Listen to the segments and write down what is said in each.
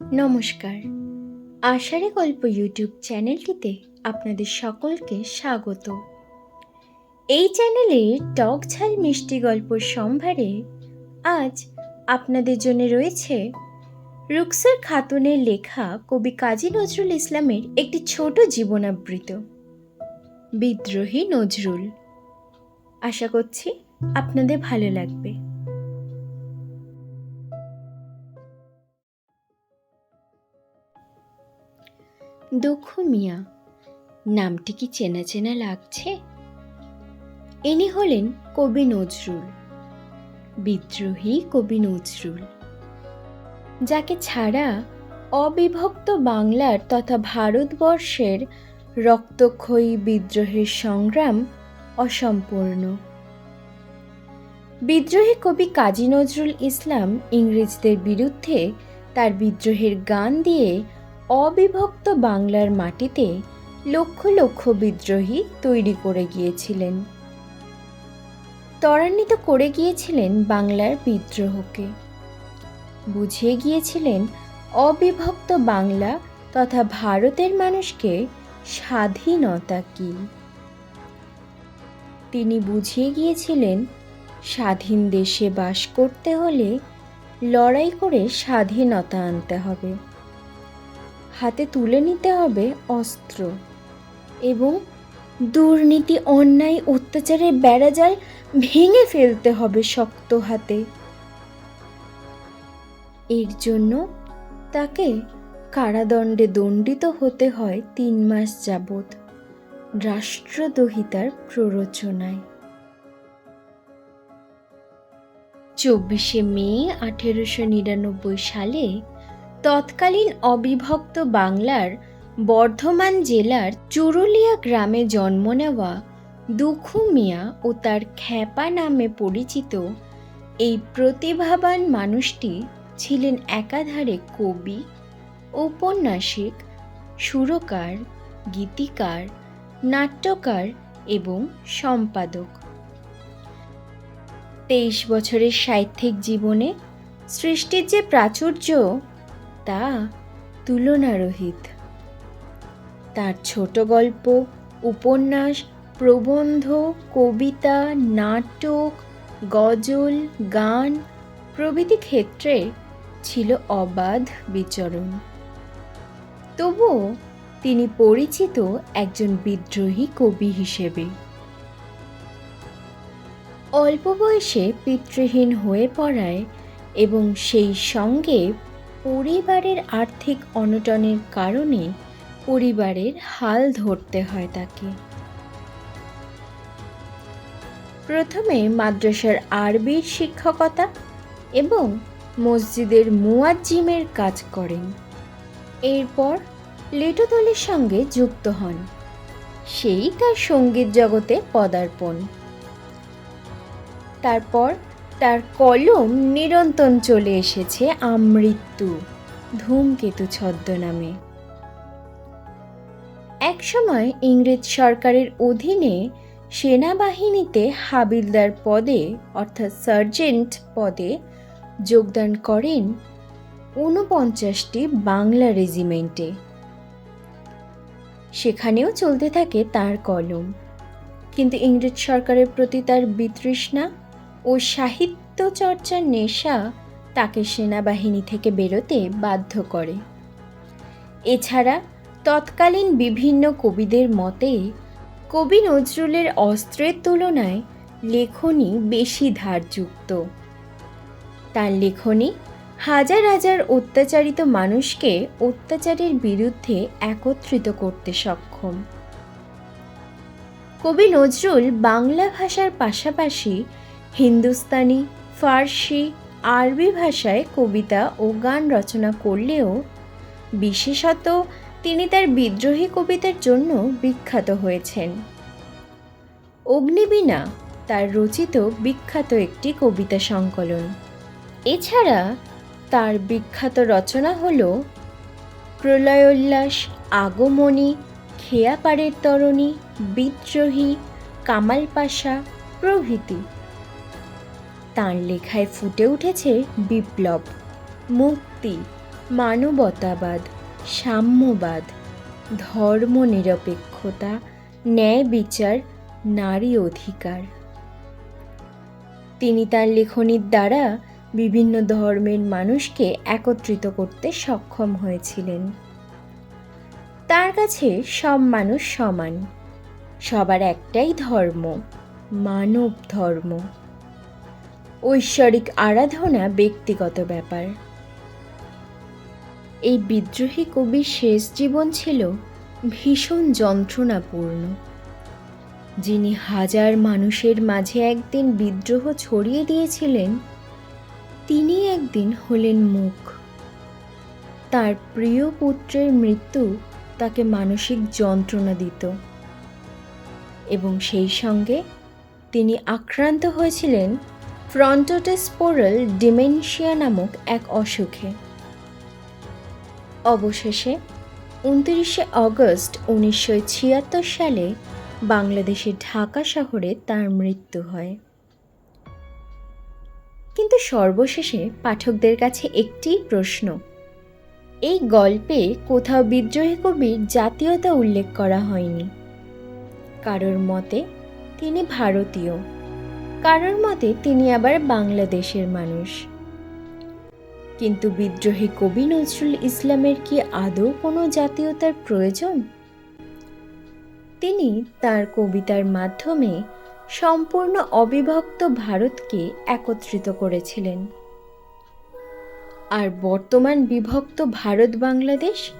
নমস্কার। আষাঢ়ে গল্প ইউটিউব চ্যানেলটিতে আপনাদের সকলকে স্বাগত। এই চ্যানেলে টক ঝাল মিষ্টি গল্প সম্ভারে আজ আপনাদের জন্য রয়েছে রুকসার খাতুনের লেখা কবি কাজী নজরুল ইসলামের একটি ছোট জীবনাবৃত বিদ্রোহী নজরুল। আশা করছি আপনাদের ভালো লাগবে। দুঃখ মিয়া, নামটি কি চেনা চেনা লাগছে? ইনি হলেন কবি নজরুল, বিদ্রোহী কবি নজরুল, যাকে ছাড়া অবিভক্ত বাংলার তথা ভারতবর্ষের রক্তক্ষয়ী বিদ্রোহের সংগ্রাম অসম্পূর্ণ। বিদ্রোহী কবি কাজী নজরুল ইসলাম ইংরেজদের বিরুদ্ধে তার বিদ্রোহের গান দিয়ে অবিভক্ত বাংলার মাটিতে লক্ষ লক্ষ বিদ্রোহী তৈরি করে গিয়েছিলেন। ত্বরান্বিত করে গিয়েছিলেন বাংলার বিদ্রোহকে। বুঝিয়ে গিয়েছিলেন অবিভক্ত বাংলা তথা ভারতের মানুষকে স্বাধীনতা কি। তিনি বুঝিয়ে গিয়েছিলেন স্বাধীন দেশে বাস করতে হলে লড়াই করে স্বাধীনতা আনতে হবে। হাতে তুলে নিতে হবে অস্ত্র এবং দুর্নীতি, অন্যায়, অত্যাচারের বেড়াজাল ভেঙে ফেলতে হবে শক্ত হাতে। এর জন্য তাকে কারাদণ্ডে দণ্ডিত হতে হয় তিন মাস যাবৎ রাষ্ট্রদহিতার প্ররোচনায়। চব্বিশে মে আঠেরোশো নিরানব্বই সালে তৎকালীন অবিভক্ত বাংলার বর্ধমান জেলার চুরুলিয়া গ্রামে জন্ম নেওয়া দুখু মিয়া ও তার খ্যাপা নামে পরিচিত এই প্রতিভাবান মানুষটি ছিলেন একাধারে কবি, ঔপন্যাসিক, সুরকার, গীতিকার, নাট্যকার এবং সম্পাদক। তেইশ বছরের সাহিত্যিক জীবনে সৃষ্টির যে প্রাচুর্য তা তুলনারহিত। তার ছোট গল্প, উপন্যাস, প্রবন্ধ, কবিতা, নাটক, গজল, গান প্রভৃতি ক্ষেত্রে ছিল অবাধ বিচরণ। তবুও তিনি পরিচিত একজন বিদ্রোহী কবি হিসেবে। অল্প বয়সে পিতৃহীন হয়ে পড়ায় এবং সেই সঙ্গে পরিবারের আর্থিক অনটনের কারণে পরিবারের হাল ধরতে হয় তাকে। প্রথমে মাদ্রাসার আরবির শিক্ষকতা এবং মসজিদের মুয়াজ্জিমের কাজ করেন। এরপর লিটু দলের সঙ্গে যুক্ত হন। সেই তার সংগীত জগতে পদার্পণ। তারপর তার কলম নিরন্তন চলে এসেছে আমৃত্যু, ধূমকেতু ছদ্মনামে। একসময় ইংরেজ সরকারের অধীনে সেনাবাহিনীতে হাবিলদার পদে, অর্থাৎ সার্জেন্ট পদে, যোগদান করেন ঊনপঞ্চাশটি বাংলা রেজিমেন্টে। সেখানেও চলতে থাকে তার কলম। কিন্তু ইংরেজ সরকারের প্রতি তার বিতৃষ্ণা ও সাহিত্য চর্চার নেশা তাকে সেনাবাহিনী থেকে বেরোতে বাধ্য করে। এছাড়া তৎকালীন বিভিন্ন কবিদের মতে, কবি নজরুলের অস্ত্রের তুলনায় লেখনী বেশি ধারযুক্ত। তার লেখনী হাজার হাজার অত্যাচারিত মানুষকে অত্যাচারের বিরুদ্ধে একত্রিত করতে সক্ষম। কবি নজরুল বাংলা ভাষার পাশাপাশি হিন্দুস্তানি, ফার্সি, আরবি ভাষায় কবিতা ও গান রচনা করলেও বিশেষত তিনি তার বিদ্রোহী কবিতার জন্য বিখ্যাত হয়েছেন। অগ্নিবীণা, তার রচিত বিখ্যাত একটি কবিতা সংকলন। এছাড়া তার বিখ্যাত রচনা হল প্রলয়োল্লাস, আগমনী খেয়াপাড়ের তরণী, বিদ্রোহী কামাল পাশা প্রভৃতি। তাঁর লেখায় ফুটে উঠেছে বিপ্লব, মুক্তি, মানবতাবাদ, সাম্যবাদ, ধর্মনিরপেক্ষতা ন্যায় বিচার নারী অধিকার। তিনি তার লেখনীর দ্বারা বিভিন্ন ধর্মের মানুষকে একত্রিত করতে সক্ষম হয়েছিলেন। তার কাছে সব মানুষ সমান। সবার একটাই ধর্ম, মানব ধর্ম। ঐশ্বরিক আরাধনা ব্যক্তিগত ব্যাপার। এই বিদ্রোহী কবির শেষ জীবন ছিল ভীষণ যন্ত্রণাপূর্ণ। যিনি হাজার মানুষের মাঝে একদিন বিদ্রোহ ছড়িয়ে দিয়েছিলেন, তিনি একদিন হলেন মুখ। তার প্রিয় পুত্রের মৃত্যু তাকে মানসিক যন্ত্রণা দিত। এবং সেই সঙ্গে তিনি আক্রান্ত হয়েছিলেন ফ্রন্টোটেস্পোরাল ডিমেনশিয়া নামক এক অসুখে। অবশেষে উনত্রিশে অগস্ট উনিশশো ছিয়াত্তর সালে বাংলাদেশের ঢাকা শহরে তার মৃত্যু হয়। কিন্তু সর্বশেষে পাঠকদের কাছে একটি প্রশ্ন, এই গল্পে কোথাও বিদ্রোহী কবির জাতীয়তা উল্লেখ করা হয়নি। কারোর মতে তিনি ভারতীয়। কারোর মতে তিনি আবার বাংলাদেশের মানুষ। কিন্তু বিদ্রোহী কবি নজরুল ইসলামের কি আদৌ কোনো জাতীয়তার প্রয়োজন? তিনি তার কবিতার মাধ্যমে সম্পূর্ণ অবিভক্ত ভারতকে একত্রিত করেছিলেন। আর বর্তমান বিভক্ত ভারত বাংলাদেশ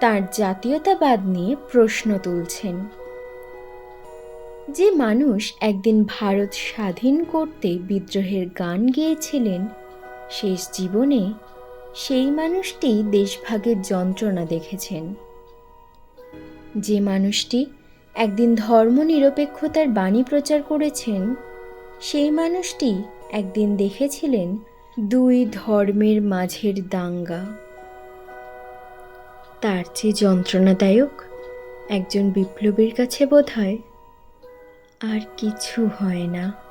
তার জাতীয়তাবাদ নিয়ে প্রশ্ন তুলছেন। যে মানুষ একদিন ভারত স্বাধীন করতে বিদ্রোহের গান গেয়েছিলেন, শেষ জীবনে সেই মানুষটি দেশভাগের যন্ত্রণা দেখেছেন। যে মানুষটি একদিন ধর্মনিরপেক্ষতার বাণী প্রচার করেছেন, সেই মানুষটি একদিন দেখেছিলেন দুই ধর্মের মাঝের দাঙ্গা। তার চেয়ে যন্ত্রণাদায়ক একজন বিপ্লবীর কাছে বোধ হয় আর কিছু হয় না।